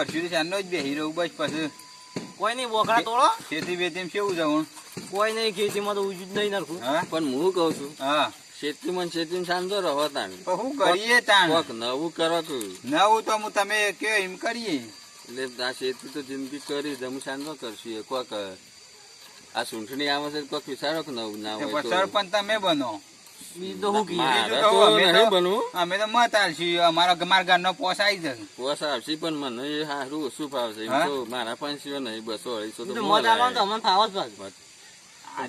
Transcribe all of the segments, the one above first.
કરશું તો ચાંદનો જ બેસી રહું બસ પછી. કોઈ નહીં બોકડા તોડો ખેતી બેતી કેવું જવું કોઈ નહીં ખેતીમાં તો ઉજું જ નહીં નાખું. પણ હું કઉ છું હા. ને શેતીમાં શાંતો રહો તાણ. શું કરીએ તાણ. કોક નવું કરો કે નવું તો હું તમે કે એમ કરીએ. એટલે આ ખેતી તો જિંદગી કરી હું સાંજો કરશું કોક. આ સૂંઠણી આવે છે કોક વિચારો કે નવું ના તે. હોય સરપંચ તમે બનો. તો શું કીધું. મારે બીજું તો તો અમે તો- નહીં બનવું. અમે તો મત આલશું. અમારા મારા ઘરનો પોસ આવી જશે. પણ મને સારું ઓછું ભાવશે તો મારા પાંચસો નહીં બસો અઢીસો તો મત આવવાનું તો અમને ફાવ જ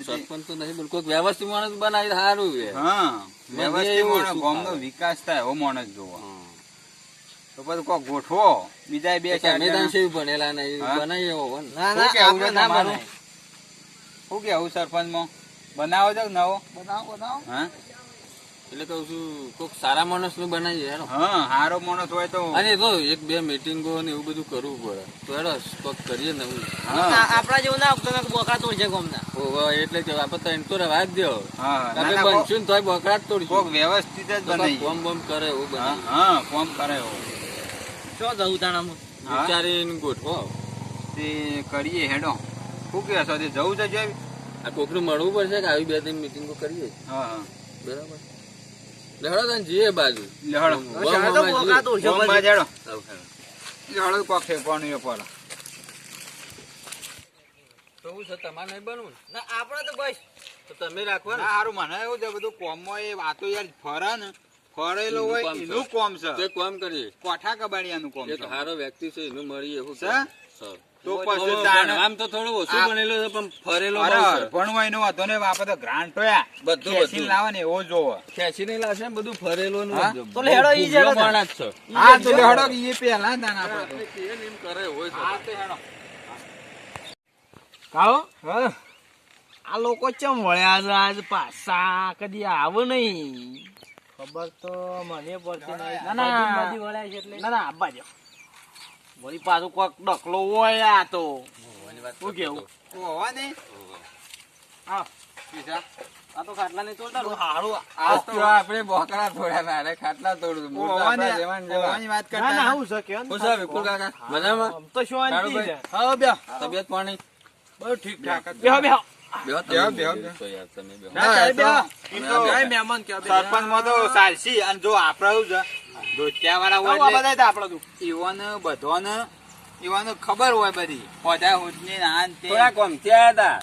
સરપંચ તો નહીં બોલ વ્યવસ્થિત માણસ બનાવી સારું છે. હા વ્યવસ્થિત માણસ ગામનો વિકાસ થાય એવો માણસ જોવો. તો પછી કોઈ ગોઠવો. બીજા બે ચાર ભણેલા નહીં? બનાવી એવો ના શું ના આપણે ના બનાય. શું કેવું સરપંચમાં? બનાવો છો નવો? બનાવો બનાવો. હા? એટલે કહું છું કોઈક સારા માણસનું બનાવીએ હેડો. હા સારો માણસ હોય તો. અને તો એક બે મીટિંગો ને એવું બધું કરવું પડે. તો હેડો કોક કરીએ ને એવું. હા. આપણા જેવું ના તમે બોકડા તોડશે ગમના. એટલે કે આપણે તો એમ તો રવા જ દો કોક- બનશું ને તોય બોકડા જ તોડીશું. કોક વ્યવસ્થિત જ બનાવી બોમ બોમ કરે એવું હા હા કોમ કરે એવું. શું જવું તાણામાં. વિચારીને ગોઠવો તે કરીએ હેડો. શું કે છો જવું છે જોઈ? આ કોકનું મળવું પડશે કે આવી બે ત્રણ મીટિંગો કરીએ? હા હા. બરાબર. લેહડો તને જઈએ બાજુ. લહેડો. બોમ ચાલો બોમ હેડો. લેહડો. ઠેકવાનું એ પર તો હું છે તમારે નહીં બનવું? ના આપણે તો બસ તો તમે રાખવા ને હારું મને એવું છે બધું કોમમાં એ વાતો યાર ફરે ને. ફરેલો હોય એનું કોમ છે. તો કોમ કરીએ. કોઠા કબાડિયાનું કોમ એક સારો વ્યક્તિ છે એનું મળીએ એવું છે? સર. તો પછી આમ તો થોડું ઓછું આ- બનેલું છે પણ ફરેલો અરે બહુ છે. ભણવા એનો હતો ને આપણે તો ગ્રાન્ટ હોયા. બધું ખેંચીને લાવે ને એવો જોવો. ખેંચી નહીં લાવશે બધું ફરેલું ને તો લેહડો ઈ ભૂગ્યો માણસ છે. હા તો લેહડો કે પેલા તાન આપણે તો. આપણે કહીએ ને એમ કરે હોય હા, તો હેડો. કાઓ? આ લોકો ચમ વળ્યા છે આજ પાછા? કદી આવ નહીં. ખબર તો મને પડતી નહીં ના, ના. વળ્યા છે એટલે. ના ના આબા વળી પાછો કોક ડકલો હોય આ તો શું કેવું? હોવા ને હા પીસા. આ તો ખાટલા તોડતા હારું તો આપણે બોકડા તોડું ને જેવા. હોવાની વાત કરતા ના ના. આવું છે કે શું કાકા મજામાં તો શાંતિ છે હા, બેહો. તબિયત પાણી. બેહો બેહો, બેહો, ખબર હોય બધી. હોદા હોદની ને આ ને તે. થોડા કોમ હતા.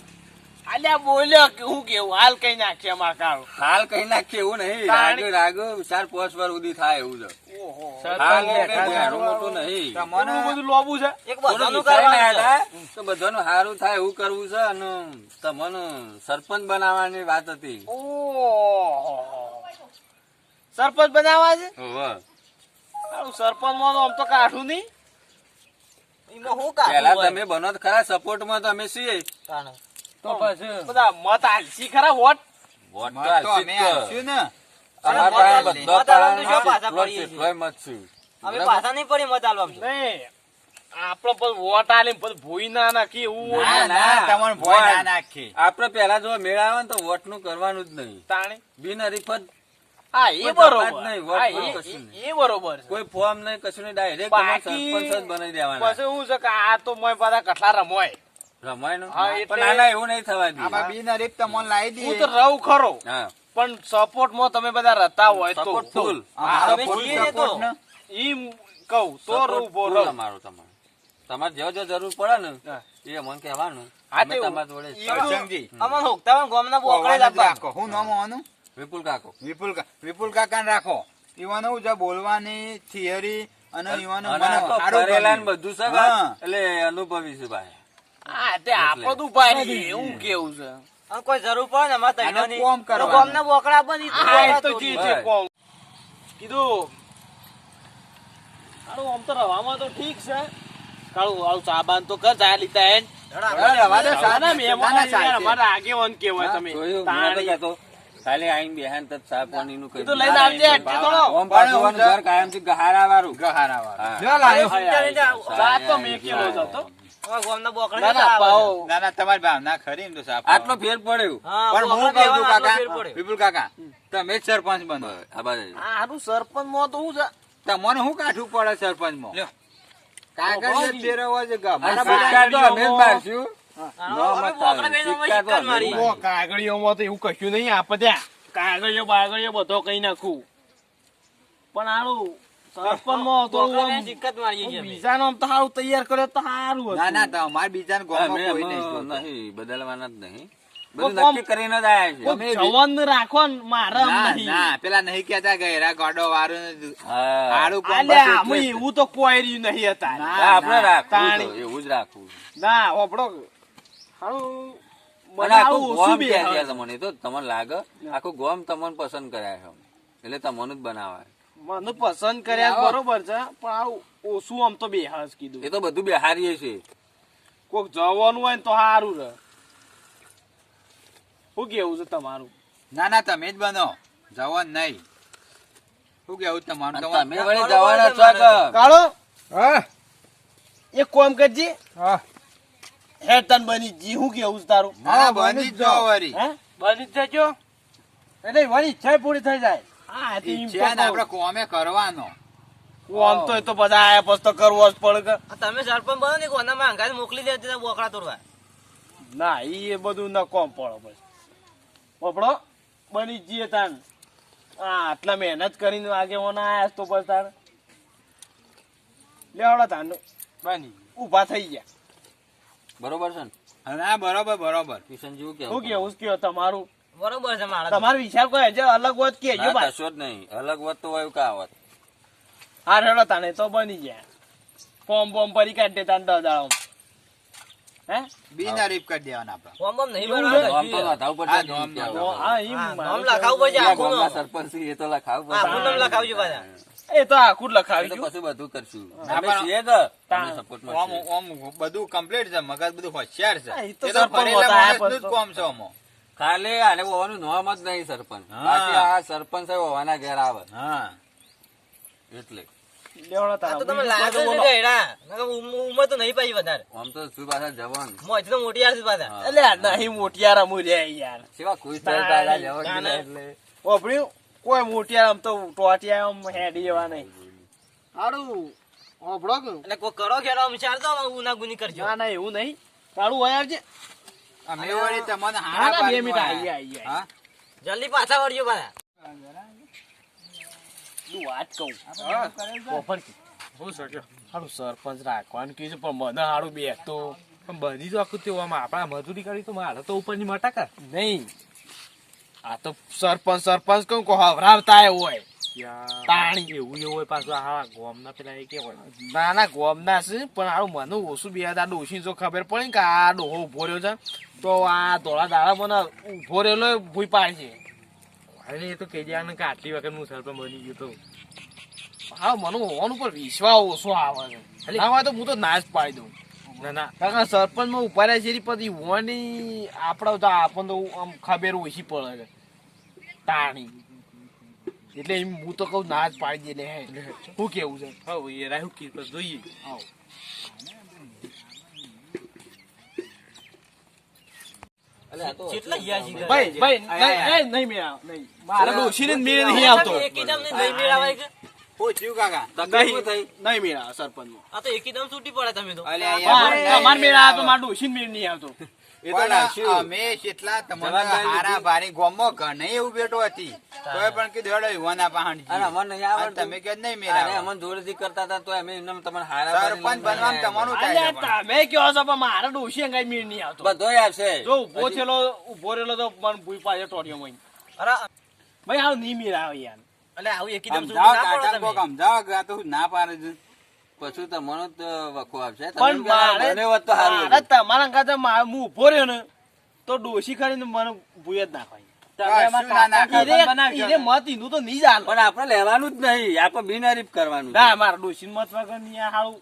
અલ્યા બોલ્યો કે હું કેવું? હાલ કઈ નાખીએ અમાર હાલ કઈ નાખીએ એવું નહીં. રાગો રાગો. ચાર પાંચ વાર સુધી થાય એવું છે. હાલ એટલે મોટું નહીં. તમને બધું લોબું છે? એક બધાનું કરવાનું છે. આયા હતા તો બધાનું સારું થાય એવું કરવું છે અને તમને સરપંચ બનાવવાની વાત હતી. સરપંચ બનાવવા છે? સરપંચમાં આમ તો કાઠું નહીં. પેલા? તમે બનો ખરા ખરા સપોર્ટમાં તો અમે છીએ. તો પછી? બધા મત આલસી ખરા વોટ? વોટ તો મત તો હાલશે. અમે જ ને અમારા પાસે બધો. અમે પાછા નહીં પડી મત નહીં વોટ આલી ના નાખી એવું ના નાખી મેળ આવે ને તો વોટનું કરવાનું જ નહીં. તાણે? બિનહરીફ જ હા એ બરોબર. હા, એ- બરોબર કોઈ ફોર્મ નહીં કશું નહીં ડાયરેક્ટ સરપંચ જ બનાવી દેવાના. પછી શું છે કે આ તો મોય બધા કઠલા રમોય. હા, પણ સપોર્ટમાં તમે બધા રહેતા હોય તો. ફૂલ છીએ ને તો. ઊભો અમારો તમારો. તમારે જો જો જરૂર પડે ને એ મને કહેવાનું. અમે તમારા જોડે ઈ ગામના બોકડે જ. રાખો. હું નામ હોવાનું વિપુલ કાકો. વિપુલ કા- વિપુલ કાકા રાખો. ઈવાનો હું છે બોલવાની થિયરી અને ઈવાનો મને. બધું છે એટલે અનુભવી છે ભાઈ. હા તે આપો તું પાડી એવું કેવું છે? કોઈ જરૂર પડે ને અમારે તૈયારી કોમ કરવાનું. ગામના બોકડા બની હા, હા તો તો જી કોમ. કીધું. હારું આમ તો રવામાં તો ઠીક છે. કાળું આવું સાબાન તો કર જાય લીધા એન હવે રવા દે, ના, સાહેબ. ના, મહેમાન ના, ના, આવી ગયા, સાહેબ. અમારા આગેવાન કહેવાય તમે. ખાલી આઈને બેહાન તજ ચા પાણીનું કહી એ તો. લઈને આવજે, થોડો. ઓમ ઘર. જો લાયો. આય, આય, સાહેબ, તો મેકેલો જ તમારી ભાવના ખરી તો સાહેબ. આટલો ફેર પડ્યો. પણ હું કહું છું કાકા વિપુલ કાકા તમે જ સરપંચ બનો. સરપંચમાં તમને કાઠું પડે સરપંચમાં છે આનો એવું કશું નહીં આપે ત્યાં કાગળિયો બાગળિયો બધો કઈ નાખું. પણ હારું સરપંચમાં તો આમ બીજાનો આમ તો હારું તૈયાર કર્યો તો હારું હતું. ના ના તો અમારે બીજાને ગામમાં અમે કોઈ નહીં એમાં જોતું. નહીં બદલવાના જ નહીં. કોક બધું નક્કી કરીને જ આયા છે. રાખો ને મારે તો આપણે રાખવું તાણી. તો, તમને લાગે આખું ગોમ તમને પસંદ કર્યા એટલે તમને જ બનાવાય. મને પસંદ કર્યા બરોબર છે પણ આ ઓછું આમ તો બે હસ કીધું. એ તો બધું બિહારીએ છે. કોક જવાનું હોય ને તો સારું રહે. શું કેવું છે તમારું? ના ના તમે જ બનો. જવાનું નહીં. શું કેવું તમારું? તમારું? તમે વળી જવાના છો કાળો? હા. એક કોમ કરજે. હા. હેડ તન બની જી હું કેવું છે તારું? ના હા, બની જ જો વળી. હે? બની જ જજો. એટલે વળી ઈચ્છા પૂરી થઈ જાય. હા. આપણે કોમે કરવાનો. કોમ તો એ તો બધા આયા પછી તો કરવો જ પડે તમે સરપંચ બનો ને કોનામાં અંગાત મોકલી દે તે બોકડા તોડવા. ના એ બધું ન કોમ પડો પછી. પપડો બની જઈએ તાન હા આટલા મહેનત કરીને આગેવાના આયા તો પછી તાર લેવડો તાન બની. ઊભા થઈ ગયા. બરોબર છે ને? ના બરોબર બરોબર. કિશન જેવું શું કેવું કેવું? કયો તમારું બરોબર છે મારા તમારો વિચાર કોઈ હજુ અલગ વાત કે ના, ભાઈ કશો જ નહીં. અલગ વાત તો હોય કા વાત આ રેડો તાને તો બની ગયા. ફોર્મ બોમ ભરી કાઢી દે તાન દસ દાડો હે બિનહરીફ કરી દેવાના આપણે. ફોર્મ બોમ નહીં ભરવાનું ફોર્મ તો લખાવ પડશે. હા, ઈ નામ લખાવ પડશે આખું નામ. સરપંચ એ તો લખાવવું આખું પડશે. નામ લખાવજો પાછા. એ તો આખું લખાવી તો પછી બધું કરશું. અમે છીએ કે ઓમ ઓમ બધું કમ્પ્લીટ છે મગજ બધું હોશિયાર છે. એ તો સરપંચ ફરેલા માણસનું જ કામ છે આમાં. ખાલી આને હોવાનું નામ જ નહીં સરપંચ. બાકી આ સરપંચ સાહેબ હોવાના ઘેર આવે. હા. એટલે. કોઈ મોટિયાર આમ તો ટોટિયા આમ હેડી નહીં. સારું કરો ખેડો આમ વિચાર ઉના ગુની કરજો. ના ના એવું નહીં. તારું હોય આવજે. અમે વળી તમને ના, હારા બે મિનિટ આઈ, આઈ. હા? જલ્દી પાછા વળજો પાછા. તું વાત કહું? ઓપન હું શક્યો. સારું સરપંચ રાખવાનું કીધું છે પણ મને સારું બેઠતો પણ બધી જ વખત તેવું આમ આપણા મજૂરી કરી તો મારે તો ઉપરની મટાકા નહીં. આ તો સરપંચ સરપંચ કહું કો હવરાવતા એ હોય. તાણી. એવું એવું હોય પાછું હા ગોમના પેલા એ ના ના ગોમના છે પણ હારું મને ઓછું બે દાડો ઓછી જો ખબર પડે ને કે આ ડોહો ઊભો રહ્યો છે. તો આ ધોળા દાડા મને ઊભો રહેલો ભૂઈ પાડશે અરે એ તો કહી આને કે આટલી વખત હું સરપંચ બની ગયો તો. હા મને હોવાનું ઉપર વિશ્વાસ ઓછો આવે છે. ના હોય તો હું તો નાશ પાડી દઉં. ના ના. કારણ સરપંચમાં ઊભા રહ્યા છે પછી હોવાની આપણા તો આપણને તો આમ ખબર ઓછી પડે છે. તાણી. એટલે એમ હું તો ના જ પાડી દે ને હે. શું કેવું છે? હા એ રાહુ કી જોઈએ. આવો. એટલે આ તો કેટલા ગયા છે ઘરે? ભાઈ ભાઈ નહીં, નહીં, નહીં મેળ આવે, નહીં મારા ડોશીને જ મેળ નહીં આવતો. એકીદમ મેળ મેળ છૂટી પડે તમે તો. મારે- અમારે આવે તો મારા ડોશીને મેળ નહીં આવતો. અમે કેટલા તમને હારા ભારી ગોમો ઘર એવું બેઠો હતી. તોય પણ કીધું હેડો યુવાના પાહણ અને અમને નહીં અને તમે કે નહીં અરે અમને જોડેથી કરતા હતા તો અમે એમને તમને હારા સરપંચ બનવામાં તમારું થાય અલ્યા છે પણ. તમે કહો છો પણ મારા ડોશી નહીં આવતો. બધોય આવશે. જો ઊભો થયેલો ઊભો રહેલો તો મને ભૂઈ માં અરે ભાઈ હાલ નહીં મેળ આવે યાર એટલે આવું એકદમ ના કાકા કોક તમે આ તો ના પાડે છે? પછી તમારો તો વખો આવશે પણ મારે તો સારું મારે તમારા કાંતા મા- હું ઊભો રહ્યો ને તો ડોસી કરીને મને ભૂય જ નાખવાય કશું ના નાખાય. ઈરે- ઈરે મત ઈનું તો નહીં જ હાલો. પણ આપણે લેવાનું જ નહીં. આપણે બિનહરીફ કરવાનું છે. ના મારા ડોશી મત વગર નહીં આ હારું.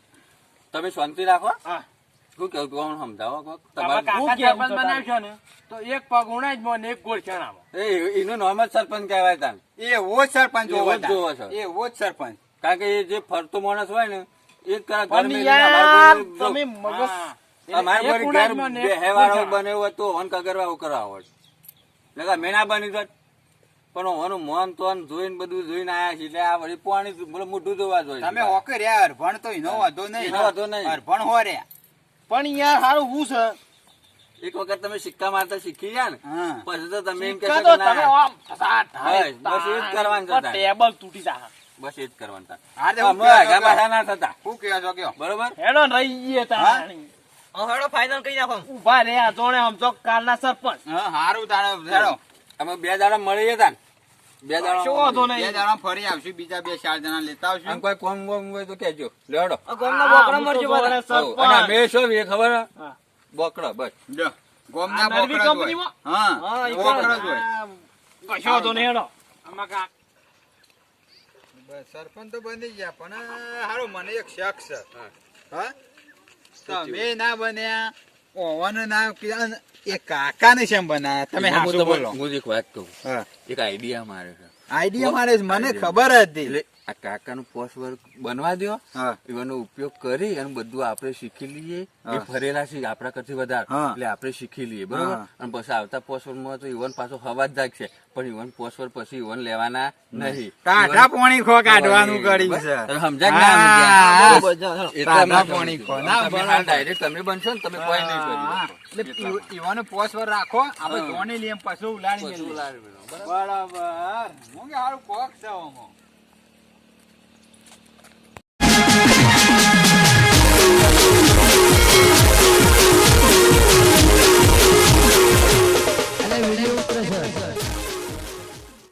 તમે શાંતિ રાખો. શું કેવું કોણ સમજાવો? તમારે હું કેવું તો એક પગ ઉણાય જ મને એક ગોળ ચણાવો એનું નામ જ સરપંચ કહેવાય તાન. એવો જ સરપંચ એવો જ જોવો જોવો છો. એવો જ સરપંચ. કારણ કે એ જે ફરતો માણસ હોય ને એ જ ઘર પણ યાર તમે મગજ અમારે એક ઘર બેહેવાળો. તો કગરવા બની જાત પણ ઓનું મોન તોન જોઈને બધું જોઈને આયા છે એટલે આ વળી પાણી બોલો મોઢું ધોવા જોઈએ તમે હોકે રહ્યા અરભણ તો એનો વાંધો નહીં. એનો વાંધો નહીં. અરભણ હો રહ્યા પણ યાર સારું હું છે? એક વખત તમે સિક્કા મારતા શીખી ગયા ને પછી તો તમે એમ કે તમે આમ બસ, બસ એ જ કરવાનું. ટેબલ તૂટી જાય બસ એ જ કરવાનું તે કહેવા ના થતા. શું કહો છો કયો? બરોબર? હેડો રહી ગયે હેડો ફાઇનલ કરી નાખો. ઊભા રે આ જોણે આમ તો કાલના સરપંચ. હા હારું તારે હેડો. અમે બે દાડા મળીએ હતા ને. બે શું વાંધો દાડા બે દાડા ફરી આવશું બીજા બે ચાર જણા લેતા આવશું. કોઈ કોમ ગોમ હોય તો કેજો લેડો આ ગામના બોકડા મરજો બધા. હઉ, અને અમે શું એ ખબર બોકડા બોકડો બસ. જો ગોમના બોકડા જ. હા હા, બોકડા જ હોય. કશો તો નહીં હેડો. આમાં કા બસ, સરપંચ તો બની ગયા પણ હારું મને એક શક છે. હા. તમે ના બન્યા ઓવન ના એ કાકા ને શેમ બનાયા? તમે હું બોલો હું એક વાત કહું. એક આઈડિયા મારે છે. આઈડિયા મારે મને. ખબર હતી. આ કાકાનું પોસ્ટવર્ક બનવા દો એનો ઉપયોગ કરી અને બધું આપણે શીખી લઈએ. એ ફરેલા છે આપણા કરતી વધારે. એટલે આપણે શીખી લઈએ બરોબર? અને પછી આવતા પોસ્ટવર્કમાં તો ઈવન પાછો હવા જ જાગશે. પણ ઈવન પોસ્ટવર્ક પછી ઈવન લેવાના નહીં. કાઢા પોણી ખો કાઢવાનું કરી સમજાય ના પોણી ખો. ના, direct તમે બનશો ને તમે કોઈ નહીં કર્યું. એટલે ઈવાનો પોસવર રાખો આપણે. જોણી લઈએ પછી ઉલાડી ઉલાડી બરાબર. હું કે હારું કોક છે આમાં.